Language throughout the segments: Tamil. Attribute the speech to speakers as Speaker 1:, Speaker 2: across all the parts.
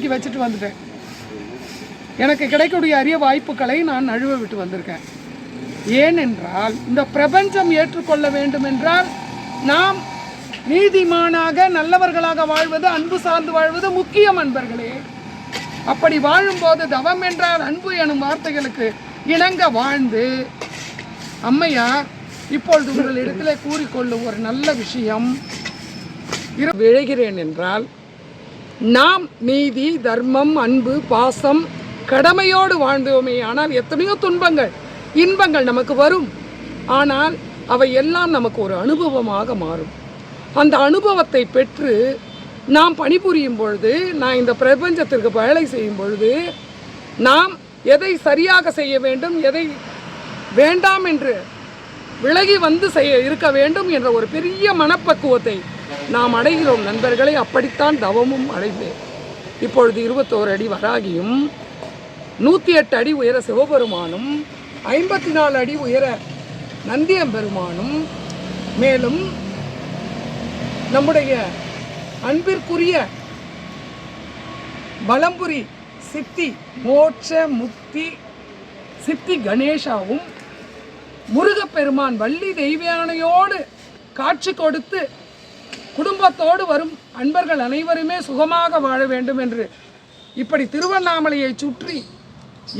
Speaker 1: தூக்கி வச்சுட்டு வந்துட்டேன். எனக்கு கிடைக்கக்கூடிய அரிய வாய்ப்புகளை நான் நழுவ விட்டு வந்திருக்கேன். ஏனென்றால் இந்த பிரபஞ்சம் ஏற்றுக்கொள்ள வேண்டும் என்றால் நாம் நீதிமானாக நல்லவர்களாக வாழ்வது அன்பு சார்ந்து வாழ்வது முக்கியம் அன்பர்களே. அப்படி வாழும்போது தவம் என்றால் அன்பு எனும் வார்த்தைகளுக்கு இணங்க வாழ்ந்து அம்மையார் இப்பொழுது உங்களிடத்திலே கூறிக்கொள்ளும் ஒரு நல்ல விஷயம் விழைகிறேன் என்றால் நாம் நீதி தர்மம் அன்பு பாசம் கடமையோடு வாழ்ந்தோமே ஆனால் எத்தனையோ துன்பங்கள் இன்பங்கள் நமக்கு வரும். ஆனால் அவை எல்லாம் நமக்கு ஒரு அனுபவமாக மாறும். அந்த அனுபவத்தை பெற்று நாம் பணிபுரியும் பொழுது நான் இந்த பிரபஞ்சத்திற்கு வேலை செய்யும் பொழுது நாம் எதை சரியாக செய்ய வேண்டும் எதை வேண்டாம் என்று விலகி வந்து செய்ய இருக்க வேண்டும் என்ற ஒரு பெரிய மனப்பக்குவத்தை நாம் அடைகிறோம் நண்பர்களை அப்படித்தான் தவமும் அடைந்தேன் இப்பொழுது இருபத்தோரு அடி வராகியும் நூற்றி எட்டு அடி உயர சிவபெருமானும் ஐம்பத்தி நாலு அடி உயர நந்தியம்பெருமானும். மேலும் நம்முடைய அன்பிற்குரிய பலம்புரி சித்தி மோட்ச முக்தி சித்தி கணேஷாவும் முருகப்பெருமான் வள்ளி தெய்வானையோடு காட்சி கொடுத்து குடும்பத்தோடு வரும் அன்பர்கள் அனைவருமே சுகமாக வாழ வேண்டும் என்று இப்படி திருவண்ணாமலையை சுற்றி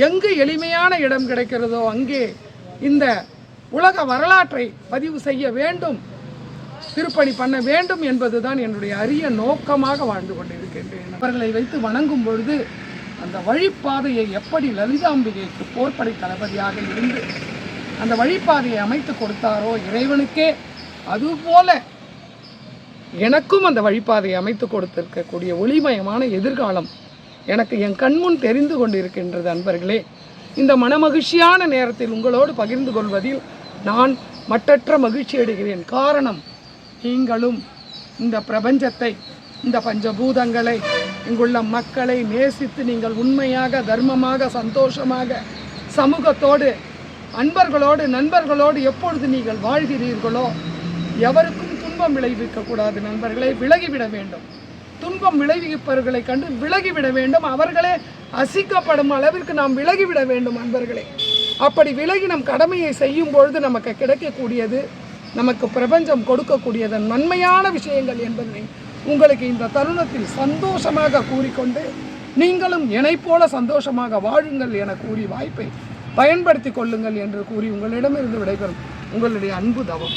Speaker 1: எங்கு எளிமையான இடம் கிடைக்கிறதோ அங்கே இந்த உலக வரலாற்றை பதிவு செய்ய வேண்டும் திருப்பணி பண்ண வேண்டும் என்பதுதான் என்னுடைய அரிய நோக்கமாக வாழ்ந்து கொண்டிருக்கின்றேன். அவர்களை வைத்து வணங்கும் பொழுது அந்த வழிப்பாதையை எப்படி லலிதாம்பிகைக்கு போர்ப்படை தளபதியாக இருந்து அந்த வழிப்பாதையை அமைத்து கொடுத்தாரோ இறைவனுக்கே அதுபோல எனக்கும் அந்த வழிபாதையை அமைத்து கொடுத்திருக்கக்கூடிய ஒளிமயமான எதிர்காலம் எனக்கு என் கண்முன் தெரிந்து கொண்டிருக்கின்றது அன்பர்களே. இந்த மனமகிழ்ச்சியான நேரத்தில் உங்களோடு பகிர்ந்து கொள்வதில் நான் மற்றற்ற மகிழ்ச்சி அடைகிறேன். காரணம் நீங்களும் இந்த பிரபஞ்சத்தை இந்த பஞ்சபூதங்களை இங்குள்ள மக்களை நேசித்து நீங்கள் உண்மையாக தர்மமாக சந்தோஷமாக சமூகத்தோடு அன்பர்களோடு நண்பர்களோடு எப்பொழுது நீங்கள் வாழ்கிறீர்களோ எவருக்கும் துன்பம் விளைவிக்கக்கூடாது நண்பர்களை விலகிவிட வேண்டும். துன்பம் விளைவிப்பவர்களை கண்டு விலகிவிட வேண்டும். அவர்களே அசிக்கப்படும் அளவிற்கு நாம் விலகிவிட வேண்டும் நண்பர்களே. அப்படி விலகி நம் கடமையை செய்யும் பொழுது நமக்கு கிடைக்கக்கூடியது நமக்கு பிரபஞ்சம் கொடுக்கக்கூடியதன் நன்மையான விஷயங்கள் என்பதை உங்களுக்கு இந்த தருணத்தில் சந்தோஷமாக கூறிக்கொண்டு நீங்களும் என்னைப் போல சந்தோஷமாக வாழுங்கள் என கூறி வாய்ப்பை பயன்படுத்தி கொள்ளுங்கள் என்று கூறி உங்களிடமிருந்து விடைபெறும் உங்களுடைய அன்பு தவம்.